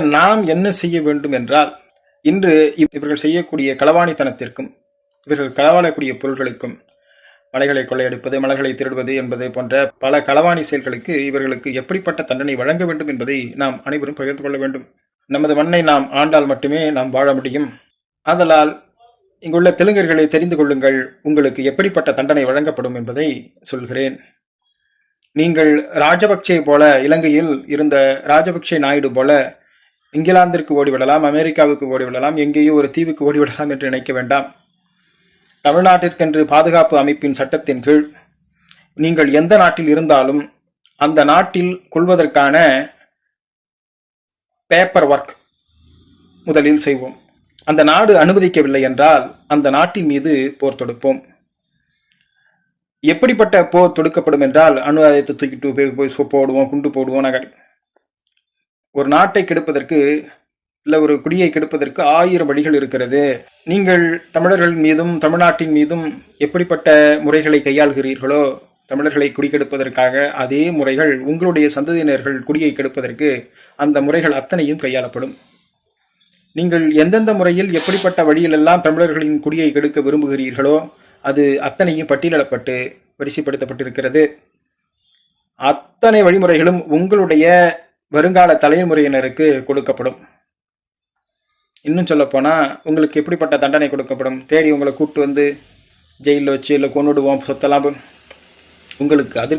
நாம் என்ன செய்ய வேண்டும் என்றால் இன்று இவ்- இவர்கள் செய்யக்கூடிய களவாணித்தனத்திற்கும் இவர்கள் களவாடக்கூடிய பொருள்களுக்கும் மலைகளை கொள்ளையடிப்பது மலர்களை திருடுவது என்பது போன்ற பல களவாணி செயல்களுக்கு இவர்களுக்கு எப்படிப்பட்ட தண்டனை வழங்க வேண்டும் என்பதை நாம் அனைவரும் பகிர்ந்து கொள்ள வேண்டும். நமது மண்ணை நாம் ஆண்டால் மட்டுமே நாம் வாழ முடியும். ஆதலால் இங்குள்ள தெலுங்கர்களை தெரிந்து கொள்ளுங்கள் உங்களுக்கு எப்படிப்பட்ட தண்டனை வழங்கப்படும் என்பதை சொல்கிறேன். நீங்கள் ராஜபக்சே போல இலங்கையில் இருந்த ராஜபக்சே நாயுடு போல இங்கிலாந்திற்கு ஓடிவிடலாம் அமெரிக்காவுக்கு ஓடிவிடலாம் எங்கேயோ ஒரு தீவுக்கு ஓடிவிடலாம் என்று நினைக்க வேண்டாம். தமிழ்நாட்டிற்கென்று பாதுகாப்பு அமைப்பின் சட்டத்தின் கீழ் நீங்கள் எந்த நாட்டில் இருந்தாலும் அந்த நாட்டில் கொள்வதற்கான பேப்பர் ஒர்க் முதலில் செய்வோம். அந்த நாடு அனுமதிக்கவில்லை என்றால் அந்த நாட்டின் மீது போர் தொடுப்போம். எப்படிப்பட்ட போர் தொடுக்கப்படும் என்றால் அணு ஆயுதத்தை தூக்கிட்டு போய் போய் போடுவோம் குண்டு போடுவோம் நகர் ஒரு நாட்டை கெடுப்பதற்கு இல்லை ஒரு குடியை கெடுப்பதற்கு ஆயிரம் வழிகள் இருக்கிறது. நீங்கள் தமிழர்கள் மீதும் தமிழ்நாட்டின் மீதும் எப்படிப்பட்ட முறைகளை கையாள்கிறீர்களோ தமிழர்களை குடிக்கெடுப்பதற்காக அதே முறைகள் உங்களுடைய சந்ததியினர்கள் குடியை கெடுப்பதற்கு அந்த முறைகள் அத்தனையும் கையாளப்படும். நீங்கள் எந்தெந்த முறையில் எப்படிப்பட்ட வழியிலெல்லாம் தமிழர்களின் குடியை கெடுக்க விரும்புகிறீர்களோ அது அத்தனையும் பட்டியலிடப்பட்டு வரிசைப்படுத்தப்பட்டிருக்கிறது. அத்தனை வழிமுறைகளும் உங்களுடைய வருங்கால தலைமுறையினருக்கு கொடுக்கப்படும். இன்னும் சொல்லப்போனால் உங்களுக்கு எப்படிப்பட்ட தண்டனை கொடுக்கப்படும்? தேடி உங்களை கூப்பிட்டு வந்து ஜெயிலில் வச்சு இல்லை கொண்டுடுவோம் சொத்தெல்லாம் உங்களுக்கு அது